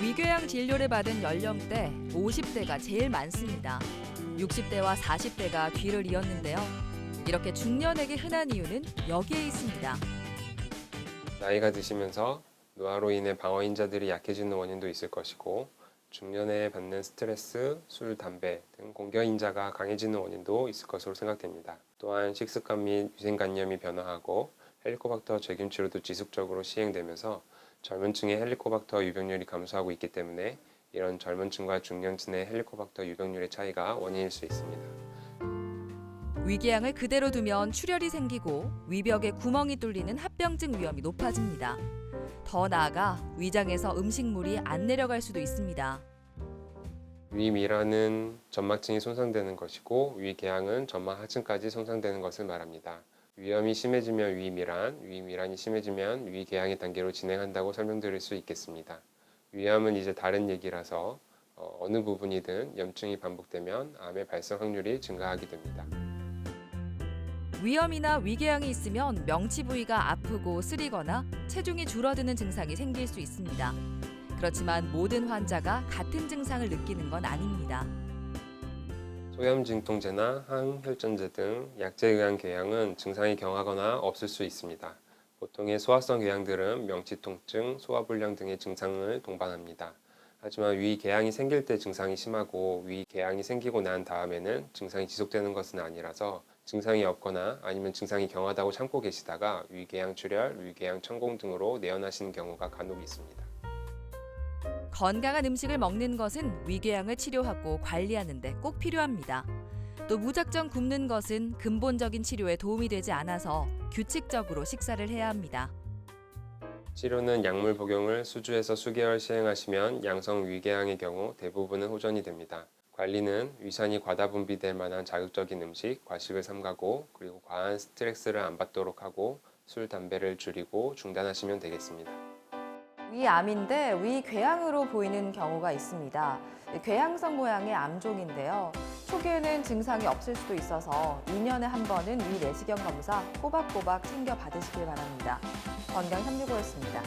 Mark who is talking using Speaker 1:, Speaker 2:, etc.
Speaker 1: 위궤양 진료를 받은 연령대 50대가 제일 많습니다. 60대와 40대가 뒤를 이었는데요. 이렇게 중년에게 흔한 이유는 여기에 있습니다.
Speaker 2: 나이가 드시면서 노화로 인해 방어 인자들이 약해지는 원인도 있을 것이고 중년에 받는 스트레스, 술, 담배 등 공격 인자가 강해지는 원인도 있을 것으로 생각됩니다. 또한 식습관 및 위생관념이 변화하고 헬리코박터 재균 치료도 지속적으로 시행되면서 젊은 층의 헬리코박터 유병률이 감소하고 있기 때문에 이런 젊은 층과 중년층의 헬리코박터 유병률의 차이가 원인일 수 있습니다.
Speaker 1: 위궤양을 그대로 두면 출혈이 생기고 위벽에 구멍이 뚫리는 합병증 위험이 높아집니다. 더 나아가 위장에서 음식물이 안 내려갈 수도 있습니다.
Speaker 2: 위미란은 점막층이 손상되는 것이고 위궤양은 점막 하층까지 손상되는 것을 말합니다. 위염이 심해지면 위미란, 위미란이 심해지면 위궤양의 단계로 진행한다고 설명드릴 수 있겠습니다. 위암은 이제 다른 얘기라서 어, 어느 부분이든 염증이 반복되면 암의 발생 확률이 증가하게 됩니다.
Speaker 1: 위염이나 위궤양이 있으면 명치 부위가 아프고 쓰리거나 체중이 줄어드는 증상이 생길 수 있습니다. 그렇지만 모든 환자가 같은 증상을 느끼는 건 아닙니다.
Speaker 2: 소염 진통제나 항혈전제 등 약제에 의한 궤양은 증상이 경하거나 없을 수 있습니다. 보통의 소화성 궤양들은 명치 통증, 소화불량 등의 증상을 동반합니다. 하지만 위 궤양이 생길 때 증상이 심하고 위 궤양이 생기고 난 다음에는 증상이 지속되는 것은 아니라서 증상이 없거나 아니면 증상이 경하다고 참고 계시다가 위궤양 출혈, 위궤양 천공 등으로 내원하시는 경우가 간혹 있습니다.
Speaker 1: 건강한 음식을 먹는 것은 위궤양을 치료하고 관리하는 데 꼭 필요합니다. 또 무작정 굶는 것은 근본적인 치료에 도움이 되지 않아서 규칙적으로 식사를 해야 합니다.
Speaker 2: 치료는 약물 복용을 수주에서 수개월 시행하시면 양성 위궤양의 경우 대부분은 호전이 됩니다. 관리는 위산이 과다 분비될 만한 자극적인 음식, 과식을 삼가고 그리고 과한 스트레스를 안 받도록 하고 술, 담배를 줄이고 중단하시면 되겠습니다.
Speaker 3: 위암인데 위궤양으로 보이는 경우가 있습니다. 궤양성 모양의 암종인데요. 초기에는 증상이 없을 수도 있어서 2년에 한 번은 위 내시경 검사 꼬박꼬박 챙겨 받으시길 바랍니다. 건강 365였습니다.